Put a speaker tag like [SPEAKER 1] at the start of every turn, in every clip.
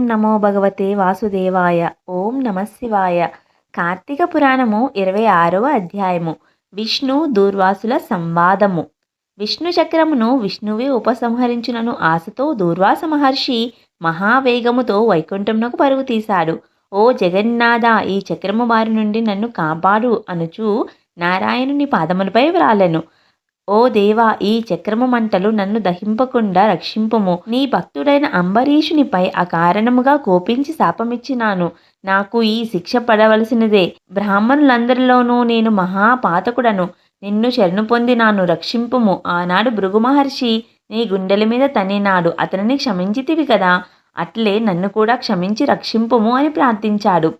[SPEAKER 1] ఓం నమో భగవతే వాసుదేవాయ. ఓం నమ శివాయ. కార్తీక పురాణము ఇరవై ఆరవ అధ్యాయము. విష్ణు దూర్వాసుల సంవాదము. విష్ణు చక్రమును విష్ణువే ఉపసంహరించునను ఆశతో దూర్వాస మహర్షి మహావేగముతో వైకుంఠమునకు పరుగు తీశాడు. ఓ జగన్నాథ ఈ చక్రము వారి నుండి నన్ను కాపాడు అనుచు నారాయణుని పాదములపై వ్రాలను. ఓ దేవా ఈ చక్రము మంటలు నన్ను దహింపకుండా రక్షింపుము. నీ భక్తుడైన అంబరీషునిపై అకారణముగా కోపించి శాపమిచ్చినాను. నాకు ఈ శిక్ష పడవలసినదే. బ్రాహ్మణులందరిలోనూ నేను మహాపాతకుడను. నిన్ను శరణు పొందినాను రక్షింపుము. ఆనాడు భృగు మహర్షి నీ గుండెల మీద తనినాడు అతనిని క్షమించితివి కదా. అట్లే నన్ను కూడా క్షమించి రక్షింపుము అని ప్రార్థించాడు.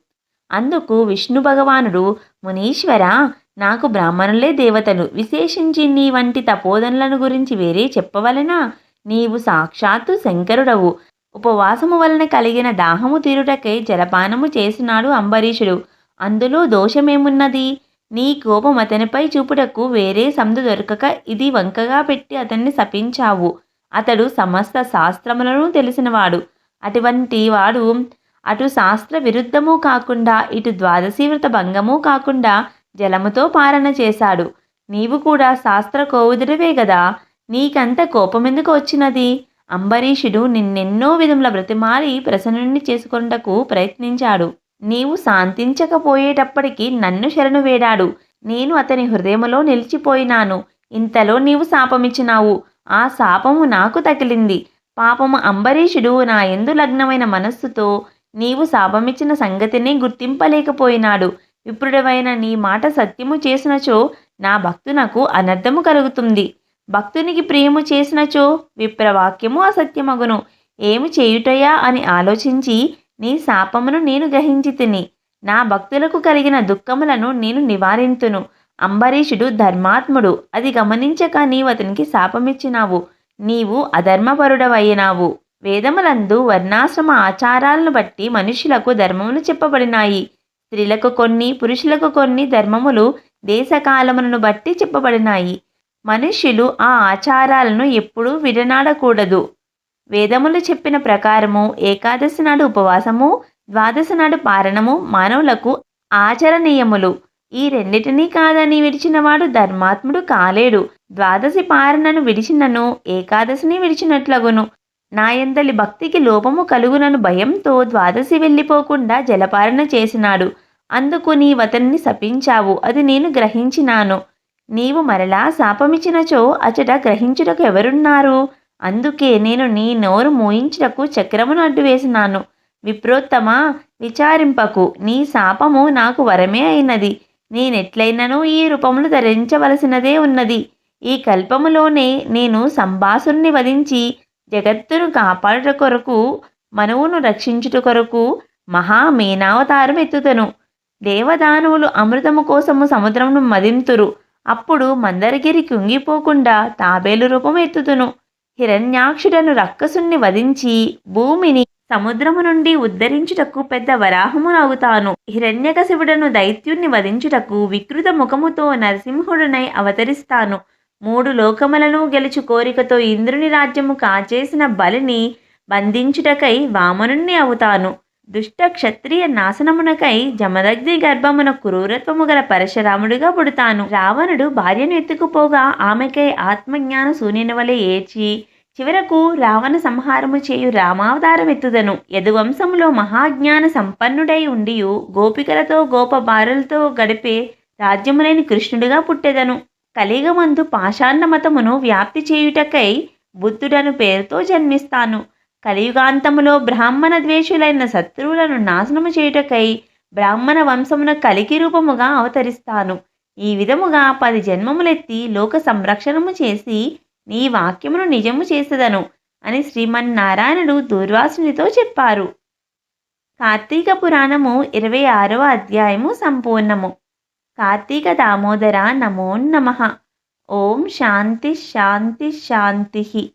[SPEAKER 1] అందుకు విష్ణు భగవానుడు మునీశ్వర నాకు బ్రాహ్మణులే దేవతలు. విశేషించి నీ వంటి తపోదనులను గురించి వేరే చెప్పవలనా? నీవు సాక్షాత్తు శంకరుడవు. ఉపవాసము వలన కలిగిన దాహము తీరుటకై జలపానము చేసినాడు అంబరీషుడు. అందులో దోషమేమున్నది? నీ కోపం అతనిపై చూపుటకు వేరే సందు దొరకక ఇది వంకగా పెట్టి అతన్ని శపించావు. అతడు సమస్త శాస్త్రములను తెలిసినవాడు. అటువంటి వాడు అటు శాస్త్ర విరుద్ధము కాకుండా ఇటు ద్వాదశీ వ్రత భంగము కాకుండా జలముతో పారణ చేశాడు. నీవు కూడా శాస్త్ర కోవిదుడివే గదా? నీకంత కోపమెందుకు వచ్చినది? అంబరీషుడు నిన్నెన్నో విధముల బ్రతిమాలి ప్రసన్నుణ్ణి చేసుకొనుటకు ప్రయత్నించాడు. నీవు శాంతించకపోయేటప్పటికి నన్ను శరణు వేడాడు. నేను అతని హృదయములో నిలిచిపోయినాను. ఇంతలో నీవు శాపమిచ్చినావు. ఆ శాపము నాకు తగిలింది. పాపము అంబరీషుడు నా ఎందు లగ్నమైన మనస్సుతో నీవు శాపమిచ్చిన సంగతిని గుర్తింపలేకపోయినాడు. విప్రుడమైన నీ మాట సత్యము చేసినచో నా భక్తునకు అనర్థము కలుగుతుంది. భక్తునికి ప్రియము చేసినచో విప్రవాక్యము అసత్యమగును. ఏమి చేయుటయా అని ఆలోచించి నీ శాపమును నేను గ్రహించి తిని నా భక్తులకు కలిగిన దుఃఖములను నేను నివారింతును. అంబరీషుడు ధర్మాత్ముడు అది గమనించక నీవు అతనికి శాపమిచ్చినావు. నీవు అధర్మపరుడవయ్యినావు వేదములందు వర్ణాశ్రమ ఆచారాలను బట్టి మనుషులకు ధర్మములు చెప్పబడినాయి. స్త్రీలకు కొన్ని పురుషులకు కొన్ని ధర్మములు దేశకాలములను బట్టి చెప్పబడినాయి. మనుష్యులు ఆ ఆచారాలను ఎప్పుడూ విడనాడకూడదు. వేదములు చెప్పిన ప్రకారము ఏకాదశి నాడు ఉపవాసము ద్వాదశి నాడు పారణము మానవులకు ఆచరణీయములు. ఈ రెండిటినీ కాదని విడిచినవాడు ధర్మాత్ముడు కాలేడు. ద్వాదశి పారణను విడిచినను ఏకాదశిని విడిచినట్లగును. నాయందలి భక్తికి లోపము కలుగునను భయంతో ద్వాదశి వెళ్ళిపోకుండా జలపారణ చేసినాడు. అందుకు నీవతన్ని శపించావు. అది నేను గ్రహించినాను. నీవు మరలా శాపమిచ్చినచో అచట గ్రహించుటకు ఎవరున్నారు? అందుకే నేను నీ నోరు మూయించుటకు చక్రమును అడ్డువేసినాను. విప్రోత్తమా విచారింపకు. నీ శాపము నాకు వరమే అయినది. నేనెట్లయినను ఈ రూపములు ధరించవలసినదే ఉన్నది. ఈ కల్పములోనే నేను సంభాసుని వధించి జగత్తును కాపాడుట కొరకు మనవును రక్షించుట కొరకు మహామీనావతారం ఎత్తుతను దేవదానవులు అమృతము కోసము సముద్రమును మదింతురు. అప్పుడు మందరగిరి కుంగిపోకుండా తాబేలు రూపం ఎత్తుతును హిరణ్యాక్షుడను రక్కసుని వధించి భూమిని సముద్రము నుండి ఉద్ధరించుటకు పెద్ద వరాహమునవుతాను హిరణ్యకశివుడను దైత్యుణ్ణి వధించుటకు వికృత ముఖముతో నరసింహుడనై అవతరిస్తాను. మూడు లోకములను గెలుచు కోరికతో ఇంద్రుని రాజ్యము కాచేసిన బలిని బంధించుటకై వామనుణ్ణి అవుతాను. దుష్ట క్షత్రియ నాశనమునకై జమదగ్ని గర్భమున క్రూరత్వము గల పరశురాముడిగా పుడతాను. రావణుడు భార్యను ఎత్తుకుపోగా ఆమెకై ఆత్మజ్ఞాన శూన్యని వలె ఏడ్చి చివరకు రావణ సంహారము చేయు రామావతారం ఎత్తుదను. మహాజ్ఞాన సంపన్నుడై ఉండియు గోపికలతో గోప బారులతో గడిపే రాజ్యములైన కృష్ణుడిగా పుట్టెదను. కలిగమందు పాషాణ మతమును వ్యాప్తి చేయుటకై బుద్ధుడను పేరుతో జన్మిస్తాను. కలియుగాంతములో బ్రాహ్మణ ద్వేషులైన శత్రువులను నాశనము చేయుటకై బ్రాహ్మణ వంశమున కలికి రూపముగా అవతరిస్తాను. ఈ విధముగా పది జన్మములెత్తి లోక సంరక్షణము చేసి నీ వాక్యమును నిజము చేసేదను అని శ్రీమన్నారాయణుడు దూర్వాసునితో చెప్పారు. కార్తీక పురాణము ఇరవై ఆరవ అధ్యాయము సంపూర్ణము. కార్తీక దామోదర నమో నమ. ఓం శాంతి శాంతి శాంతి.